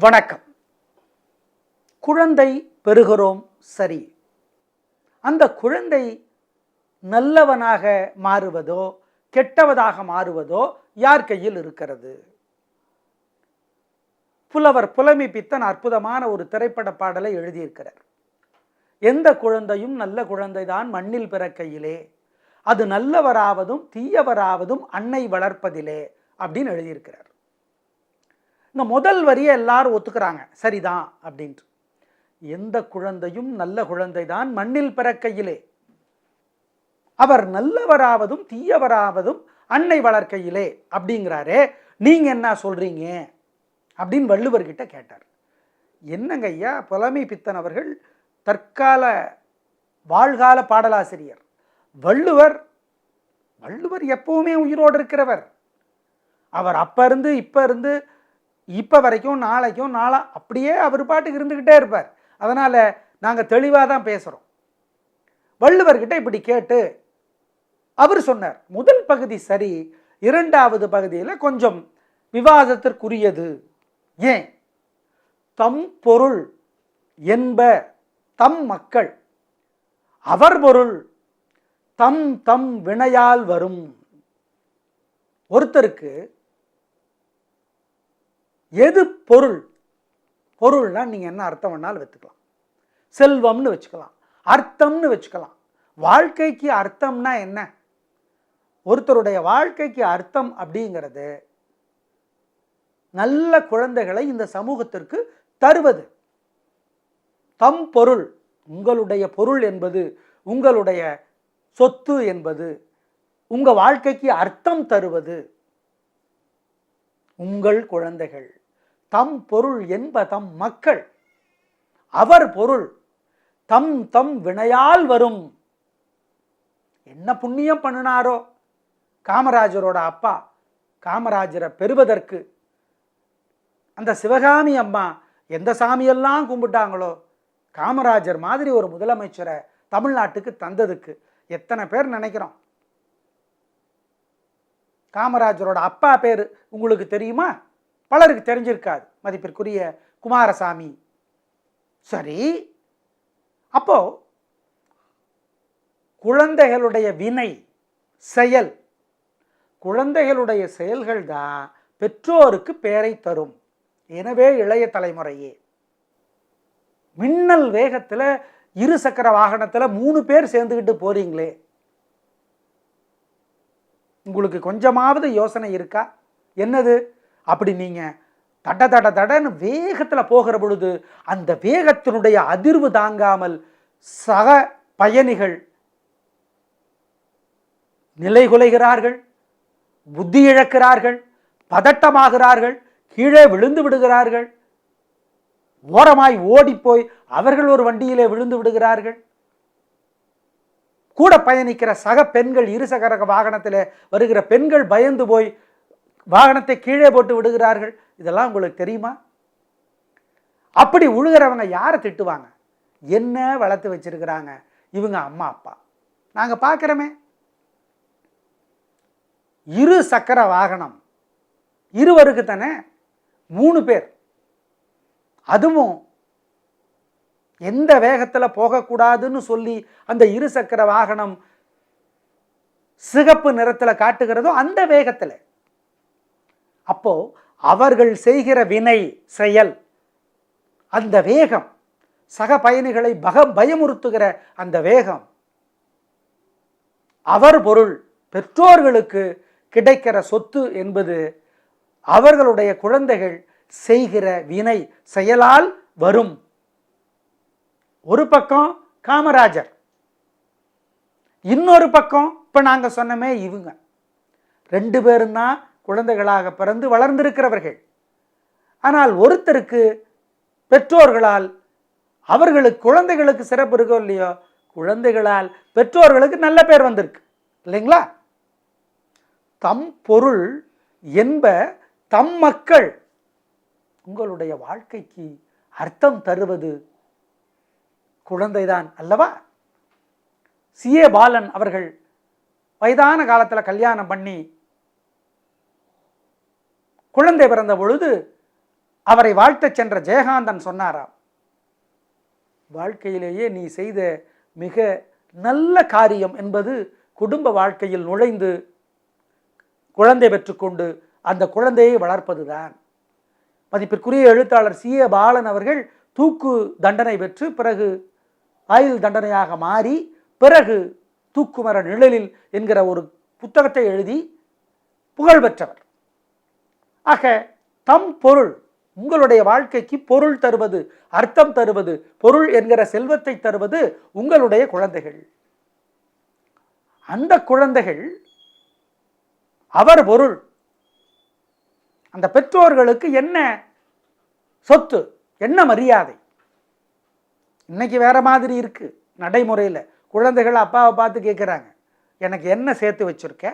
வணக்கம். குழந்தை பெறுகிறோம் சரி. அந்த குழந்தை நல்லவனாக மாறுவதோ கெட்டவதாக மாறுவதோ யார் கையில் இருக்கிறது? புலவர் புலமை பித்தன் அற்புதமான ஒரு திரைப்பட பாடலை எழுதியிருக்கிறார். எந்த குழந்தையும் நல்ல குழந்தைதான் மண்ணில் பிறக்கையிலே. அது நல்லவராவதும் தீயவராவதும் அன்னை வளர்ப்பதிலே அப்படின்னு எழுதியிருக்கிறார். இந்த முதல் வரியை எல்லாரும் ஒத்துக்கிறாங்க. சரிதான் அப்படின்ட்டு. எந்த குழந்தையும் நல்ல குழந்தை தான் மண்ணில் பிறக்கையிலே. அவர் நல்லவராவதும் தீயவராவதும் அன்னை வளர்க்கையிலே அப்படிங்கிறாரே. நீங்க என்ன சொல்றீங்க? அப்படின்னு வள்ளுவர்கிட்ட கேட்டார். என்னங்க ஐயா புலமை பித்தன் அவர்கள் தற்கால வாழ்கால பாடலாசிரியர். வள்ளுவர் வள்ளுவர் எப்பவுமே உயிரோடு இருக்கிறவர். அவர் அப்போ இருந்து இப்போ இருந்து இப்போ வரைக்கும் நாளைக்கும் நாளா அப்படியே அவர் பாட்டுக்கு இருந்துக்கிட்டே இருப்பார். அதனால் நாங்கள் தெளிவாக தான் பேசுகிறோம் வள்ளுவர்கிட்ட இப்படி கேட்டு அவர் சொன்னார் முதல் பகுதி சரி இரண்டாவது பகுதியில் கொஞ்சம் விவாதத்திற்குரியது. ஏன்? தம் பொருள் என்ப தம் மக்கள். அவர் பொருள் தம் தம் வினையால் வரும். ஒருத்தருக்கு எது பொருள்? பொருள்னா நீங்க என்ன அர்த்தம் வேணாலும் வச்சுக்கலாம் செல்வம்னு வச்சுக்கலாம். அர்த்தம்னு வச்சுக்கலாம். வாழ்க்கைக்கு அர்த்தம்னா என்ன? ஒருத்தருடைய வாழ்க்கைக்கு அர்த்தம் அப்படிங்கிறது நல்ல குழந்தைகளை இந்த சமூகத்திற்கு தருவது. தம் பொருள் உங்களுடைய பொருள் என்பது உங்களுடைய சொத்து என்பது உங்கள் வாழ்க்கைக்கு அர்த்தம் தருவது உங்கள் குழந்தைகள். தம் பொருள் என்ப தம் மக்கள். அவர் பொருள் தம் தம் வினையால் வரும். என்ன புண்ணியம் பண்ணினாரோ? காமராஜரோட அப்பா காமராஜரை பெறுவதற்கு. அந்த சிவகாமி அம்மா எந்த சாமியெல்லாம் கும்பிட்டாங்களோ? காமராஜர் மாதிரி ஒரு முதலமைச்சரை தமிழ்நாட்டுக்கு தந்ததுக்கு எத்தனை பேர் நினைக்கிறோம்? காமராஜரோட அப்பா பேர் உங்களுக்கு தெரியுமா? பலருக்கு தெரிஞ்சிருக்காது. மதிப்பிற்குரிய குமாரசாமி. சரி. அப்போ குழந்தைகளுடைய வினை செயல். குழந்தைகளுடைய செயல்கள் தான் பெற்றோருக்கு பேரை தரும். எனவே இளைய தலைமுறையே. மின்னல் வேகத்தில் இரு சக்கர வாகனத்தில் மூணு பேர் சேர்ந்துக்கிட்டு போறீங்களே. உங்களுக்கு கொஞ்சமாவது யோசனை இருக்கா? என்னது? அப்படி நீங்கள் தட தட தடன்னு வேகத்தில் போகிற பொழுது அந்த வேகத்தினுடைய அதிர்வு தாங்காமல் சக பயணிகள் நிலைகுலைகிறார்கள் புத்தி இழக்கிறார்கள் பதட்டமாகிறார்கள் கீழே விழுந்து விடுகிறார்கள் ஓரமாய் ஓடிப்போய் அவர்கள் ஒரு வண்டியிலே விழுந்து விடுகிறார்கள். கூட பயணிக்கிற சக பெண்கள் இருசக்கர வாகனத்தில் வருகிற பெண்கள் பயந்து போய் வாகனத்தை கீழே போட்டு விடுகிறார்கள். இதெல்லாம் உங்களுக்கு தெரியுமா? அப்படி உழுகிறவங்க யாரை திட்டுவாங்க? என்ன வளர்த்து வச்சிருக்கிறாங்க? இவங்க அம்மா அப்பா. நாங்கள் பார்க்குறோமே. இரு சக்கர வாகனம். இருவருக்கு தானே? மூணு பேர். அதுவும் எந்த வேகத்தில் போகக்கூடாதுன்னு சொல்லி அந்த இரு சக்கர வாகனம் சிகப்பு நிறத்தில் காட்டுகிறதோ அந்த வேகத்தில். அப்போ அவர்கள் செய்கிற வினை செயல் அந்த வேகம் சக பயணிகளை பக பயமுறுத்துகிற அந்த வேகம் அவர் பொருள் பெற்றோர்களுக்கு கிடைக்கிற சொத்து என்பது அவர்களுடைய குழந்தைகள் செய்கிற வினை செயலால் வரும். ஒரு பக்கம் காமராஜர் இன்னொரு பக்கம் இப்போ நாங்கள் சொன்னமே இவங்க. ரெண்டு பேரும் தான் குழந்தைகளாக பிறந்து வளர்ந்திருக்கிறவர்கள். ஆனால் ஒருத்தருக்கு பெற்றோர்களால் அவர்களுக்கு குழந்தைகளுக்கு சிறப்பு இருக்கோ இல்லையோ குழந்தைகளால் பெற்றோர்களுக்கு நல்ல பேர் வந்திருக்கு. இல்லைங்களா? தம் பொருள் என்ப தம் மக்கள். உங்களுடைய வாழ்க்கைக்கு அர்த்தம் தருவது குழந்தைதான் அல்லவா? சிஏ பாலன் அவர்கள் வயதான காலத்தில் கல்யாணம் பண்ணி குழந்தை பிறந்த பொழுது அவரை வாழ்த்தச் சென்ற ஜெயகாந்தன் சொன்னாராம் வாழ்க்கையிலேயே நீ செய்த மிக நல்ல காரியம் என்பது குடும்ப வாழ்க்கையில் நுழைந்து குழந்தை பெற்றுக்கொண்டு அந்த குழந்தையை வளர்ப்பதுதான் மதிப்பிற்குரிய எழுத்தாளர் சி. ஏ. பாலன் அவர்கள் தூக்கு தண்டனை பெற்று பிறகு ஆயுள் தண்டனையாக மாறி பிறகு தூக்குமர நிழலில் என்கிற ஒரு புத்தகத்தை எழுதி புகழ் பெற்றவர். ஆக தம் பொருள் உங்களுடைய வாழ்க்கைக்கு பொருள் தருவது அர்த்தம் தருவது பொருள் என்கிற செல்வத்தை தருவது உங்களுடைய குழந்தைகள். அந்த குழந்தைகள் அவர் பொருள். அந்த பெற்றோர்களுக்கு என்ன சொத்து என்ன மரியாதை? இன்னைக்கு வேற மாதிரி இருக்கு நடைமுறையில். குழந்தைகள் அப்பாவை பார்த்து கேட்குறாங்க எனக்கு என்ன சேர்த்து வச்சிருக்க?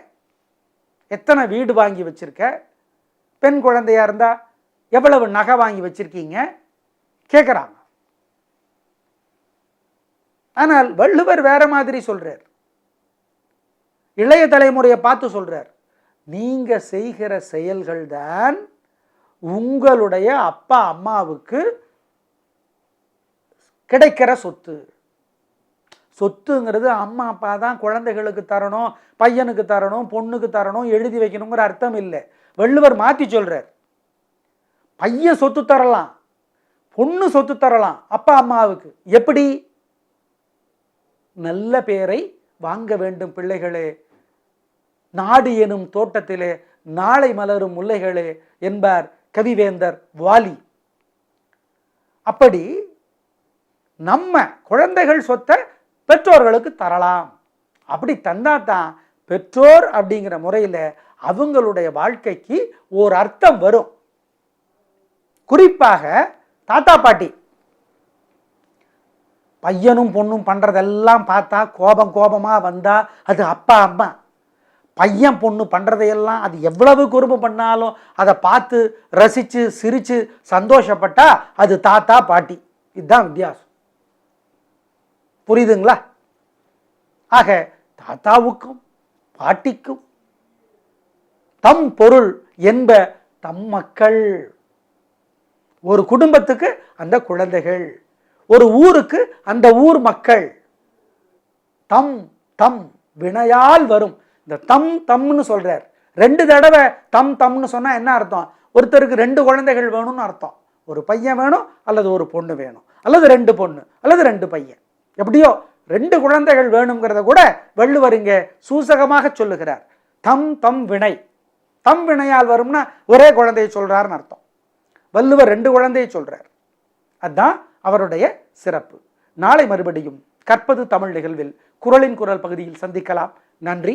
எத்தனை வீடு வாங்கி வச்சுருக்க? பெண் குழந்தையா இருந்தா எவ்வளவு நகை வாங்கி வச்சிருக்கீங்க? கேட்குறாங்க ஆனால் வள்ளுவர் வேற மாதிரி சொல்கிறார் இளைய தலைமுறையை பார்த்து சொல்கிறார் நீங்க செய்கிற செயல்கள் தான் உங்களுடைய அப்பா அம்மாவுக்கு கிடைக்கிற சொத்து. சொத்துங்கிறது அம்மா அப்பா தான் குழந்தைகளுக்கு தரணும் பையனுக்கு தரணும் பொண்ணுக்கு தரணும் எழுதி வைக்கணுங்கிற அர்த்தம் இல்லை. வள்ளுவர் மாற்றி சொல்கிறார் பையன் சொத்து தரலாம் பொண்ணு சொத்து தரலாம் அப்பா அம்மாவுக்கு. எப்படி? நல்ல பேரை வாங்க வேண்டும் பிள்ளைகளே. நாடு எனும் தோட்டத்திலே நாளை மலரும் முல்லைகளே என்பார் கவிவேந்தர் வாலி. அப்படி நம்ம குழந்தைகள் சொத்தை பெற்றோர்களுக்கு தரலாம். அப்படி தந்தா தான் பெற்றோர் அப்படிங்கிற முறையில் அவங்களுடைய வாழ்க்கைக்கு ஒரு அர்த்தம் வரும். குறிப்பாக தாத்தா பாட்டி. பையனும் பொண்ணும் பண்ணுறதெல்லாம் பார்த்தா கோபம் கோபமாக வந்தால் அது அப்பா அம்மா. பையன் பொண்ணு பண்ணுறதையெல்லாம் அது எவ்வளவு குறும்பு பண்ணாலும் அதை பார்த்து ரசித்து சிரித்து சந்தோஷப்பட்டா அது தாத்தா பாட்டி. இதுதான் வித்தியாசம். புரியுதுங்களா? ஆக தாத்தாவுக்கும் பாட்டிக்கும் தம் பொருள் என்ப தம் மக்கள். ஒரு குடும்பத்துக்கு அந்த குழந்தைகள் ஒரு ஊருக்கு அந்த ஊர் மக்கள். தம் தம் வினையால் வரும். இந்த தம் தம்னு சொல்றார். ரெண்டு தடவை தம் தம்னு சொன்னா என்ன அர்த்தம்? ஒருத்தருக்கு ரெண்டு குழந்தைகள் வேணும்னு அர்த்தம். ஒரு பையன் வேணும் அல்லது ஒரு பொண்ணு வேணும். அல்லது ரெண்டு பொண்ணு அல்லது ரெண்டு பையன். எப்படியோ ரெண்டு குழந்தைகள் வேணுங்கிறத கூட வள்ளுவர் இங்கே சூசகமாக சொல்லுகிறார். தம் தம் வினை. தம் வினையால் வரும்னா ஒரே குழந்தையை சொல்கிறாருன்னு அர்த்தம். வள்ளுவர் ரெண்டு குழந்தையை சொல்கிறார் அதுதான் அவருடைய சிறப்பு. நாளை மறுபடியும் கற்பது தமிழ் நிகழ்வில் குரலின் குரல் பகுதியில் சந்திக்கலாம். நன்றி.